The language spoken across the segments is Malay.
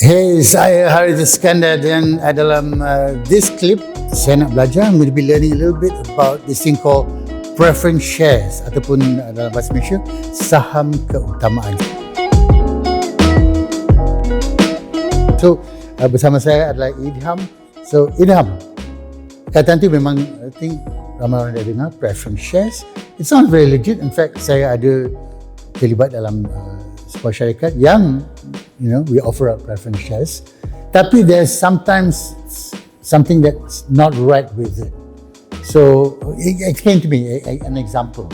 Hey, saya Harith Iskandar dan uh, dalam uh, this clip saya nak belajar, I'm going be learning a little bit about this thing called preference shares ataupun uh, dalam bahasa Malaysia saham keutamaan. So, uh, bersama saya adalah Idham. So, Idham, kata tu memang I think ramai orang dah dengar preference shares. It sounds very legit. In fact, saya ada terlibat dalam uh, sebuah syarikat yang you know we offer up preference shares tapi there's sometimes something that's not right with it so explain to me a, a, an example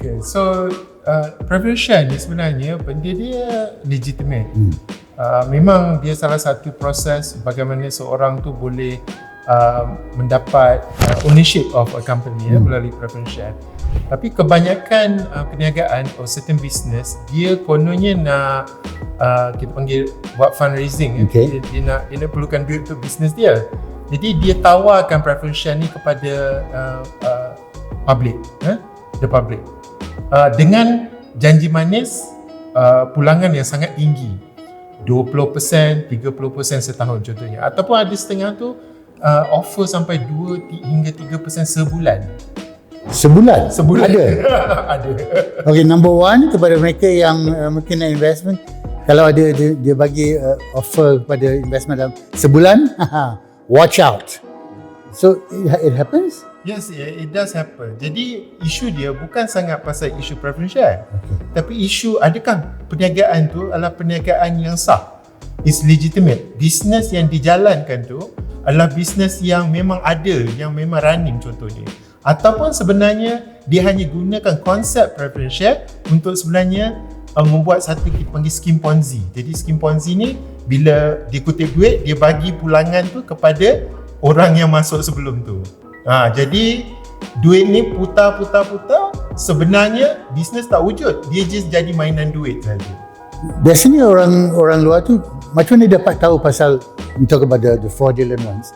Okay, so uh, preference share ni sebenarnya benda dia legitimate. Hmm. Uh, memang dia salah satu proses bagaimana seorang tu boleh uh, mendapat uh, ownership of a company hmm. ya, melalui preference share. Tapi kebanyakan uh, perniagaan or certain business dia kononnya nak uh, kita panggil buat fundraising Okay. dia, dia nak dia nak perlukan duit untuk bisnes dia. Jadi dia tawarkan preference share ni kepada uh, uh, public, eh? the public. Uh, dengan janji manis uh, pulangan yang sangat tinggi. 20%, 30% setahun contohnya. Ataupun ada setengah tu uh, offer sampai 2 ti- hingga 3% sebulan. sebulan Sebulan. ada ada. okay number one kepada mereka yang uh, mungkin nak investment kalau ada dia, dia bagi uh, offer kepada investment dalam sebulan watch out so it, it happens Yes, it, it does happen. Jadi isu dia bukan sangat pasal isu preference share. okay. Tapi isu adakah perniagaan tu adalah perniagaan yang sah? Is legitimate. Bisnes yang dijalankan tu adalah bisnes yang memang ada, yang memang running contohnya. Ataupun sebenarnya dia hanya gunakan konsep preference share untuk sebenarnya uh, membuat satu panggil skim ponzi. Jadi skim ponzi ni bila dia kutip duit, dia bagi pulangan tu kepada orang yang masuk sebelum tu. Ha, jadi duit ni putar-putar-putar sebenarnya bisnes tak wujud. Dia just jadi mainan duit saja. Biasanya orang orang luar tu macam mana dapat tahu pasal we talk about the, the fraudulent ones?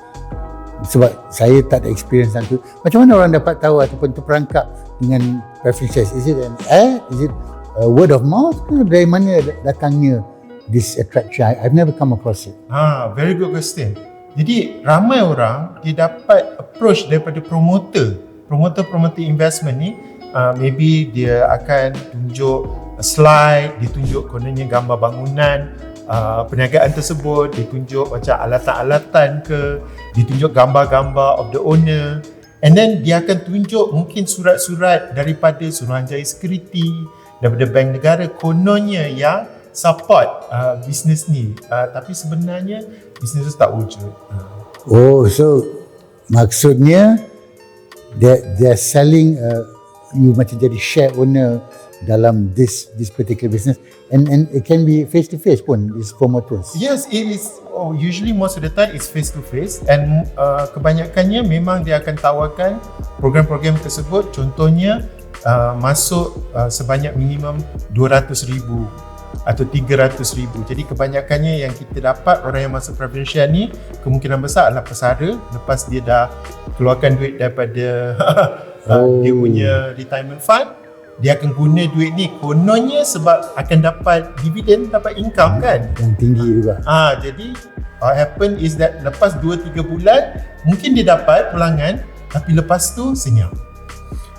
Sebab saya tak ada experience tu. Macam mana orang dapat tahu ataupun terperangkap dengan preference shares is it an ad? Is it a word of mouth ke? Dari mana datangnya this attraction? I, I've never come across it. Ha, very good question. Jadi ramai orang dia dapat approach daripada promoter. Promoter-promoter investment ni uh, maybe dia akan tunjuk slide, dia tunjuk kononnya gambar bangunan uh, perniagaan tersebut, dia tunjuk macam alatan-alatan ke, dia tunjuk gambar-gambar of the owner and then dia akan tunjuk mungkin surat-surat daripada Suruhanjaya Security, daripada bank negara kononnya yang support uh, bisnes ni uh, tapi sebenarnya bisnes tu tak wujud uh. oh so maksudnya they they're selling uh, you macam jadi share owner dalam this this particular business. And and it can be face to face pun these promoters yes it is oh, usually most of the time it's face to face and uh, kebanyakannya memang dia akan tawarkan program-program tersebut. Contohnya uh, masuk uh, sebanyak minimum 200,000 atau 300,000 jadi kebanyakannya yang kita dapat orang yang masuk share ni kemungkinan besar adalah pesara. Lepas dia dah keluarkan duit daripada oh. dia punya retirement fund dia akan guna duit ni kononnya sebab akan dapat dividen dapat income kan yang tinggi juga Ah, jadi what happen is that lepas 2 3 bulan mungkin dia dapat pulangan tapi lepas tu senyap.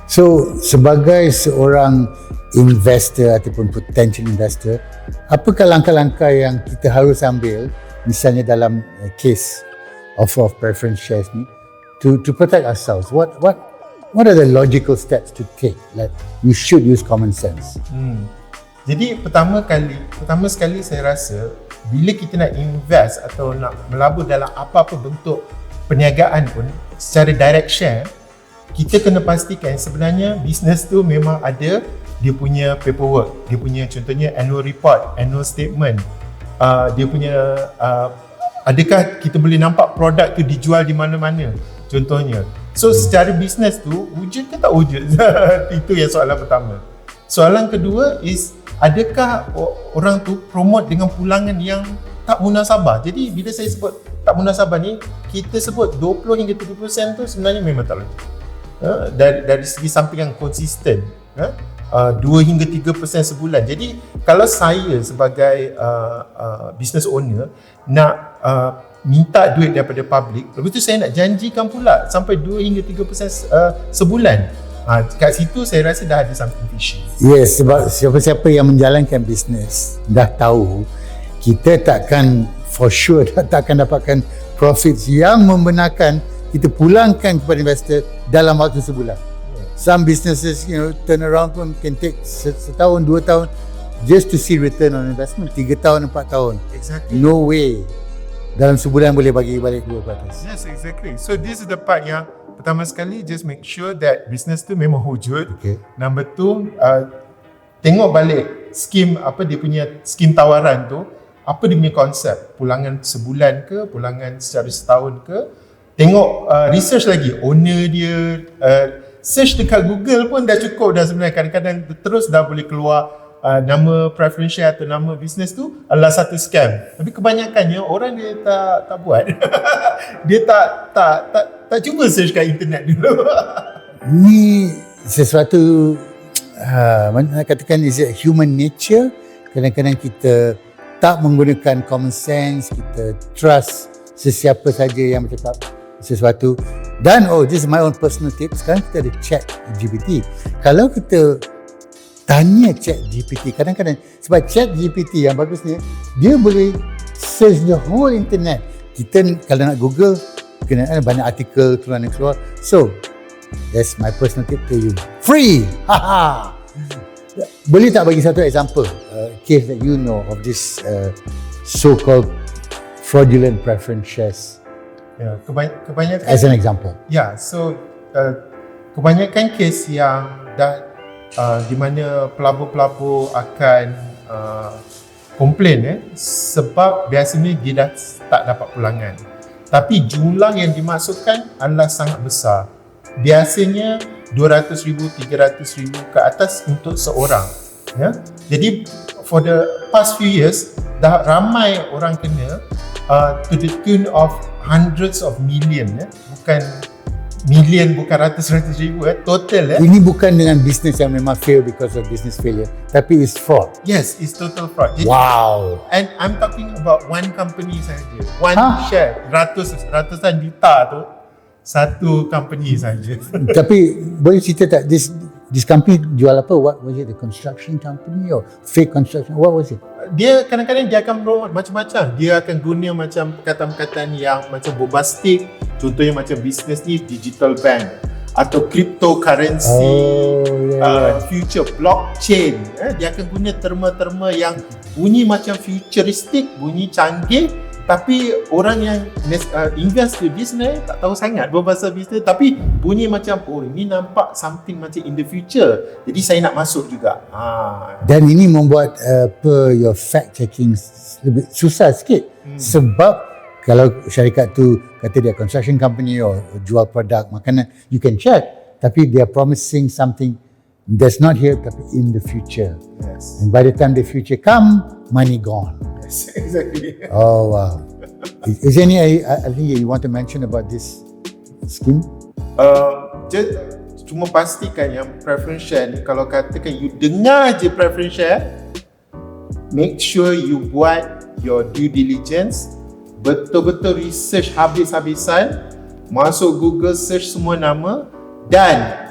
So sebagai seorang investor ataupun potential investor, apakah langkah-langkah yang kita harus ambil misalnya dalam uh, case offer of preference shares ni to to protect ourselves? What what what are the logical steps to take? Like you should use common sense. Hmm. Jadi pertama kali, pertama sekali saya rasa bila kita nak invest atau nak melabur dalam apa-apa bentuk perniagaan pun secara direct share, kita kena pastikan sebenarnya bisnes tu memang ada dia punya paperwork, dia punya contohnya annual report, annual statement, uh, dia punya uh, adakah kita boleh nampak produk tu dijual di mana-mana contohnya. So secara bisnes tu wujud ke tak wujud? Itu yang soalan pertama. Soalan kedua is adakah orang tu promote dengan pulangan yang tak munasabah. Jadi bila saya sebut tak munasabah ni, kita sebut 20 hingga 30% tu sebenarnya memang tak logik. Ha? Dari, dari segi samping yang konsisten. Ha? uh, 2 hingga 3% sebulan. Jadi kalau saya sebagai uh, uh, business owner nak uh, minta duit daripada public, lepas tu saya nak janjikan pula sampai 2 hingga 3% uh, sebulan. Ha, kat situ saya rasa dah ada something fishy. Yes, sebab siapa-siapa yang menjalankan bisnes dah tahu kita takkan for sure takkan dapatkan profits yang membenarkan kita pulangkan kepada investor dalam waktu sebulan. Some businesses, you know, turn around pun can take setahun, dua tahun just to see return on investment. Tiga tahun, empat tahun. Exactly. No way. Dalam sebulan boleh bagi balik 2%. Yes, exactly. So this is the part yang pertama sekali just make sure that business tu memang wujud. Okay. Number two, uh, tengok balik skim apa dia punya skim tawaran tu, apa dia punya konsep, pulangan sebulan ke, pulangan secara setahun ke. Tengok uh, research lagi, owner dia, uh, search dekat Google pun dah cukup dah sebenarnya. Kadang-kadang terus dah boleh keluar uh, nama preference share atau nama bisnes tu adalah satu scam. Tapi kebanyakannya orang dia tak tak buat. dia tak tak tak tak cuba search kat internet dulu. Ni sesuatu uh, mana nak katakan is it human nature kadang-kadang kita tak menggunakan common sense kita trust sesiapa saja yang bercakap sesuatu dan oh this is my own personal tip sekarang kita ada chat GPT kalau kita tanya chat GPT kadang-kadang sebab chat GPT yang bagusnya dia boleh search the whole internet. Kita kalau nak google kena ada banyak artikel keluar dan keluar. So that's my personal tip to you. Free! Haha! Boleh tak bagi satu example uh, case that you know of this uh, so called fraudulent preference shares? Ya, kebany- kebanyakan as an example. Ya, so uh, kebanyakan kes yang dah uh, di mana pelabur-pelabur akan uh, komplain eh sebab biasanya dia dah tak dapat pulangan. Tapi jumlah yang dimasukkan adalah sangat besar. Biasanya 200,000, 300,000 ke atas untuk seorang. Ya. Jadi for the past few years dah ramai orang kena uh, to the tune of hundreds of million ya. Bukan million bukan ratus-ratus ribu eh. Total eh. ini bukan dengan bisnes yang memang fail because of business failure tapi it's fraud Yes, it's total fraud. Jadi, wow And I'm talking about one company saja. One Hah? share. Ratus, ratusan juta tu. Satu company saja. tapi boleh cerita tak this this company jual apa what was it the construction company or fake construction what was it dia kadang-kadang dia akan macam-macam. Dia akan guna macam perkataan-perkataan yang macam bombastic. Contohnya macam bisnes ni digital bank atau cryptocurrency, Oh, yeah, uh, yeah. future blockchain. Eh, dia akan guna terma-terma yang bunyi macam futuristic, bunyi canggih tapi orang yang uh, invest di bisnes tak tahu sangat berbahasa bisnes tapi bunyi macam oh ini nampak something macam in the future jadi saya nak masuk juga ha. Dan ini membuat uh, apa your fact checking lebih susah sikit hmm. sebab kalau syarikat tu kata dia construction company or jual produk makanan you can check. Tapi they are promising something that's not here tapi in the future. Yes. And by the time the future come money gone. Yes exactly. Oh wow. Is, is there any I, I think you want to mention about this scheme? Uh, just cuma pastikan yang preference share ni kalau katakan you dengar je preference share make sure you buat your due diligence betul-betul research habis-habisan masuk Google search semua nama dan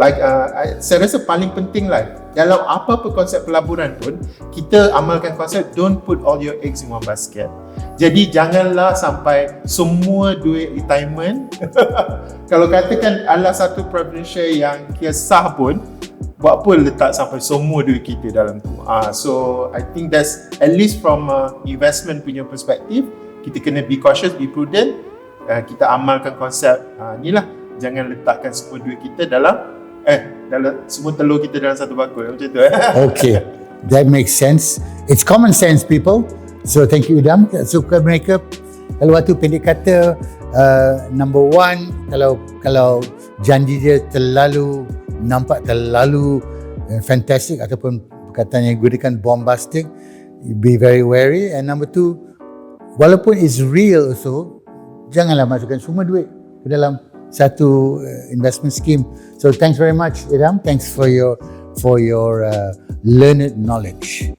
like uh, saya rasa paling penting lah dalam apa-apa konsep pelaburan pun kita amalkan konsep don't put all your eggs in one basket. Jadi janganlah sampai semua duit retirement. Kalau katakan adalah satu share yang kira sah pun buat apa letak sampai semua duit kita dalam tu. Ah so i think that's at least from uh, investment punya perspektif kita kena be cautious be prudent uh, kita amalkan konsep uh, ni lah jangan letakkan semua duit kita dalam eh dalam semua telur kita dalam satu bakul macam tu eh Okay, that makes sense. It's common sense, people. So thank you, Idam. So kepada mereka, kalau waktu pendek kata, uh, number one, kalau kalau janji dia terlalu nampak terlalu uh, fantastic ataupun perkataan yang gunakan bombastic, be very wary. And number two, walaupun it's real also, janganlah masukkan semua duit ke dalam satu uh, investment scheme. So thanks very much, Idam. Thanks for your for your uh, learned knowledge.